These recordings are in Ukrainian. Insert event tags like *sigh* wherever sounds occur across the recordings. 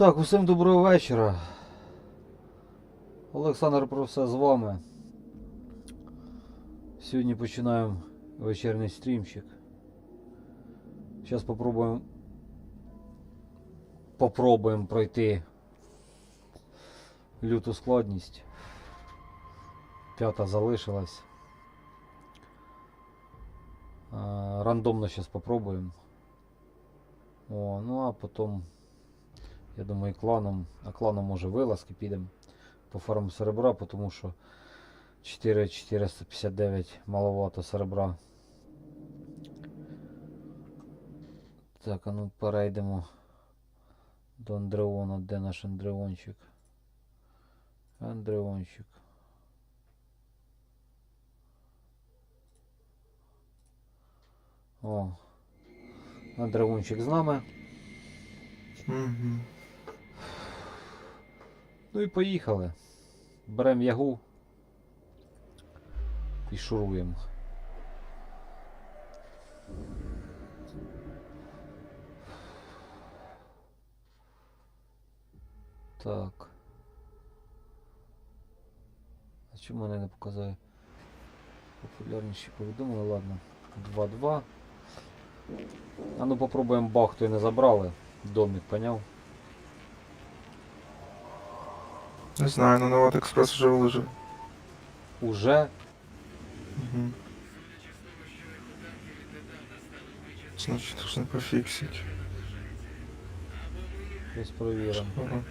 Так, усім доброго вечора. Олександр про все з вами. Сьогодні починаємо вечірній стрімчик. Зараз попробуємо попробуємо пройти люту складність. П'ята залишилась. Рандомно зараз попробуємо. О, ну а потім я думаю, кланом, а кланом може вилазки підемо по фарму серебра, тому що 4459 маловато серебра. Так, а ну перейдемо до Андреона. Де наш Андреончик? Андреончик. О, Андреончик з нами. Угу. Ну і поїхали. Беремо ягу і шуруємо. Так. А чому мене не показує? Популярніші повідомили, ладно. 2-2. А ну попробуємо бахту і не забрали. Домик, поняв? Не знаю, но Новот Экспресс уже выложил. Уже Угу. Значит, нужно пофиксить. Десь провіримо. Ага.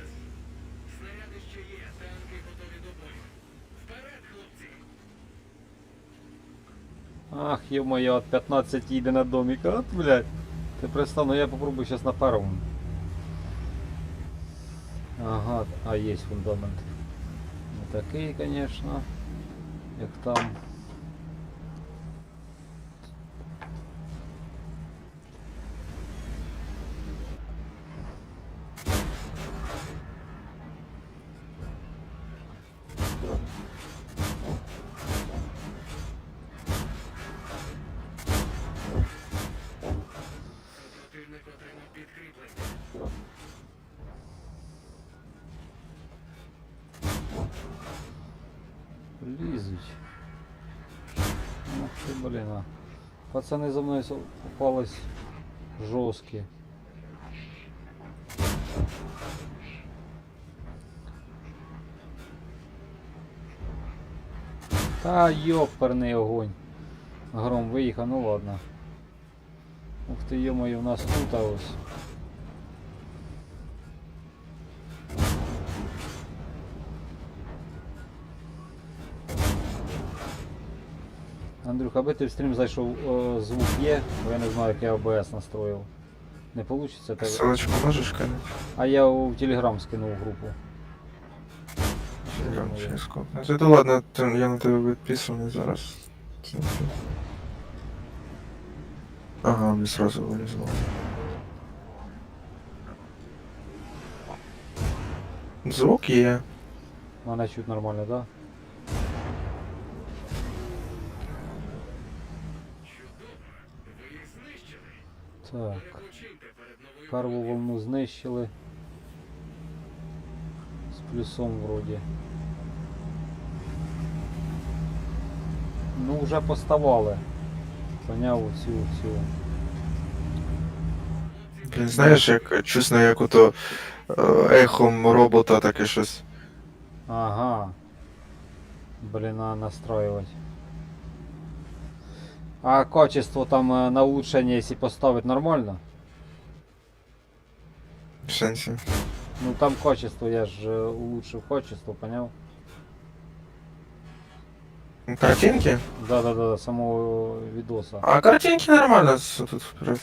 Ах, ё-моё, от 15 їде на домик. От, блядь. Ти представ, ну я попробую сейчас на первому. Ага, а есть фундамент. Не такий, конечно. Як там. Блін, а. Пацани за мною попались жорсткі. Та йоперний огонь. Гром виїхав, ну ладно. Ух ти, йомою, в у нас тут ось. Андрюха, аби ти в стрім зайшов, о, звук є, бо я не знаю, як я ОБС настроїв. Не вийде тебе. Ссылочку можешь кинуть? А я у Телеграм скинув групу. Телеграм через сколько? Це то ладно, ти- я на тебе підписаний зараз. Ага, мені сразу вилізло. Звук є. Мене чуть нормально, так? Да? Так. Перву волну знищили. З плюсом вроді. Ну вже поставали. Поняв цю цю. Блін, знаєш, як чесно, як ото е, ехом робота таке щось. Ага. Блин, надо настраивать. А качество там э, на улучшение, если поставить нормально? В сенсі. Ну там качество, я же э, улучшил качество, понял? Картинки? Да-да-да, самого видоса. А картинки нормально с- тут. Ух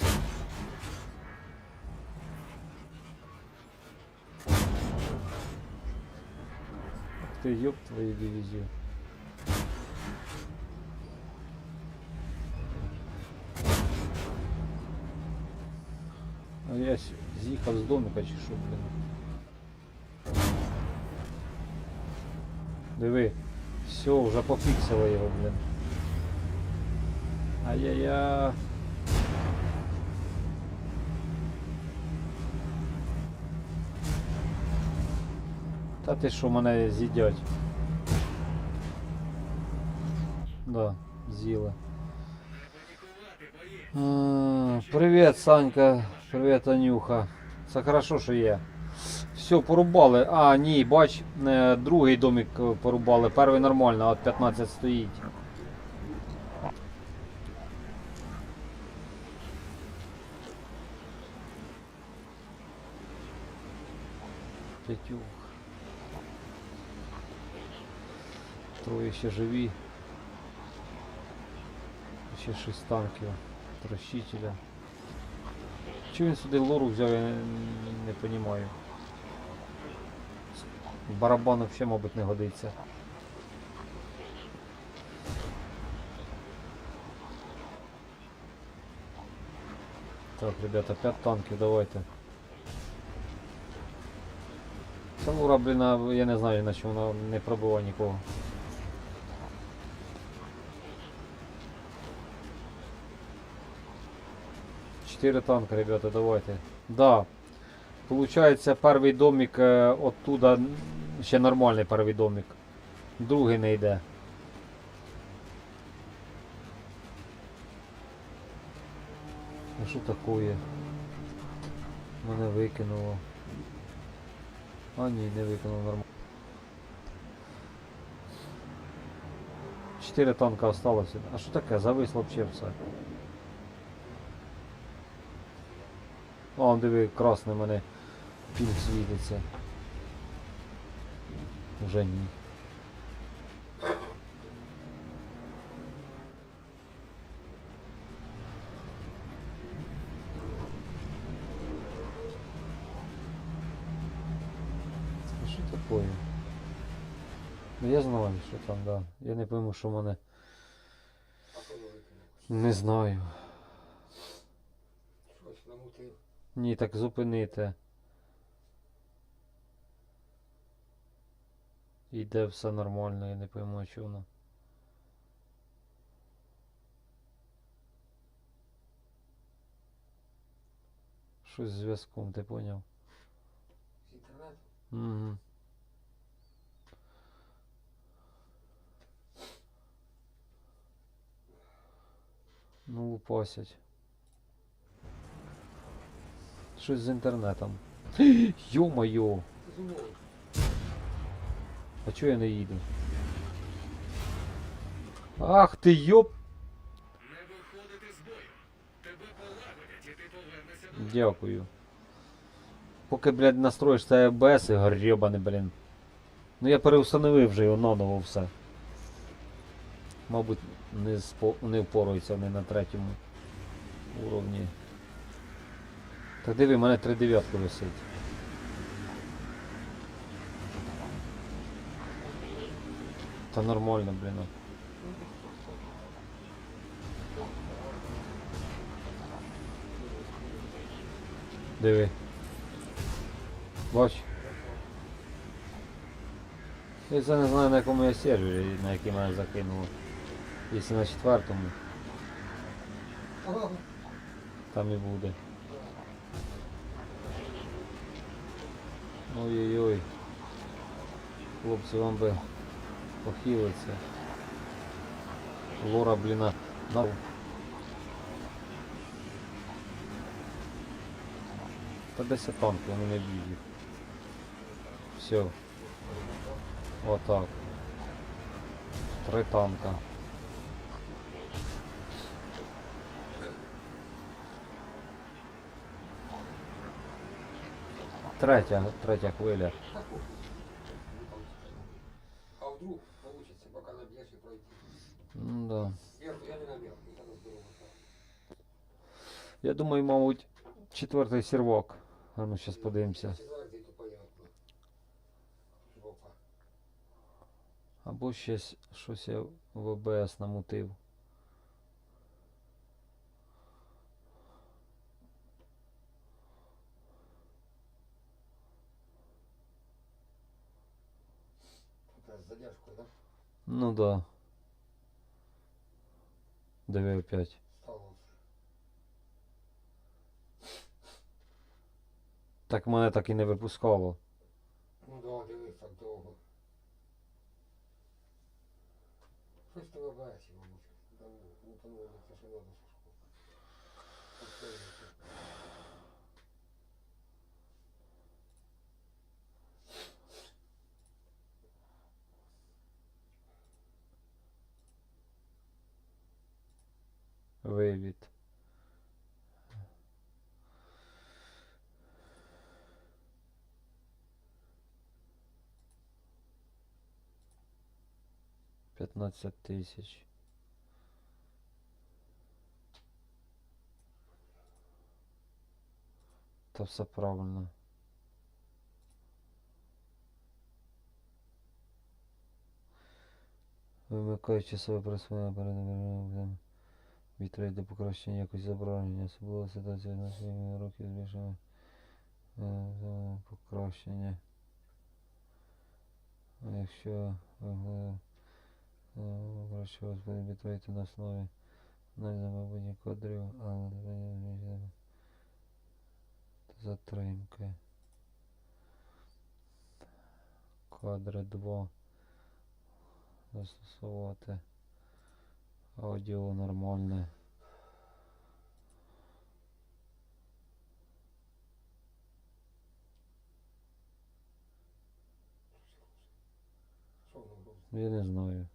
ты, ёб твою дивизию. А я с- з'їхав з домика чи що, блін. Диви, все, вже пофіксили його, блін. Ай-яй-яй. Та ти що мене з'їдять? Да, з'їли. Привіт, Санька. Привіт, Анюха. Це хорошо, що є. Все, порубали. А, ні, бач, е, другий домик е, порубали. Перший нормально, от 15 стоїть. П'ятюх. Троє ще живі. Ще шість танків. Трощителя. Чого він сюди лору взяв, я не, розумію. Барабан взагалі, мабуть, не годиться. Так, ребята, 5 танків, давайте. Ця лура, блін, я не знаю, на чому вона не пробила нікого. Четыре танка, ребята, давайте. Да. Получается, перший домик е, оттуда ще нормальний перший домик. Другий не йде. А що такое? Мене викинуло. А ні, не викинуло нормально. Чотири танка осталося. А що таке? Зависло взагалі все. Он диви, красний мене пінг світиться. Уже ні. Що такое? Ну я знаю, що там, да. Я не пойму, що в мене. Не знаю. Щось намутив. Ні, так зупините. Іде все нормально, я не пойму, що воно. Щось з зв'язком, ти поняв? З. Угу. Ну, лупасять. Щось з інтернетом. *gasps* Йо-моє! А чого я не їду? Ах ти йоп! Не виходити з бою. Тебе полагодять і ти повернешся до Дякую. Поки, блядь, настроїш це АБС, гребаний, блін. Ну я переустановив вже його наново все. Мабуть, не, спо... не впоруються вони на третьому уровні. Так диви, в мене 3 дев'ятки висить. Та нормально, блін. Диви. Бач. Я це не знаю на якому я сервері, на який мене закинуло. Якщо на четвертому, там і буде. Ой-ой-ой. Хлопці, вам би похилиться. Лора, бліна, на... Та десь танки, вони не б'ють. Все. Отак. Три танка. Третя, третя хвиля. А вдруг получится, пока набьешь и пройти. Ну да. Я не набил, я на здорово. Я думаю, мабуть, четвертий сервак. А ну зараз подивимося. Або щось щось я в ОБС намутив. С задержкой, да? Ну да. Диви опять. Так мене так і не випускало. Ну да, дивись так довго. Щось тебе бачить, Вивід. П'ятнадцять тисяч. Та все правильно. Вимикаючи себе присвоєння перед Вітри до покращення якості зображення, особливо ситуація років збільшує е, покращення. А якщо е, покращувати буде бітрейти на основі аналізу майбутніх кадрів, але затримки. Кадри 2 застосовувати. Аудіо нормальне. Я не знаю.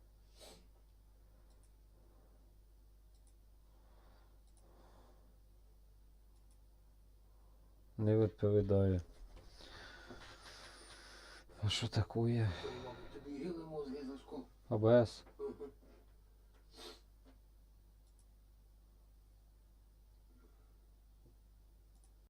Не відповідає. А що таке? АБС?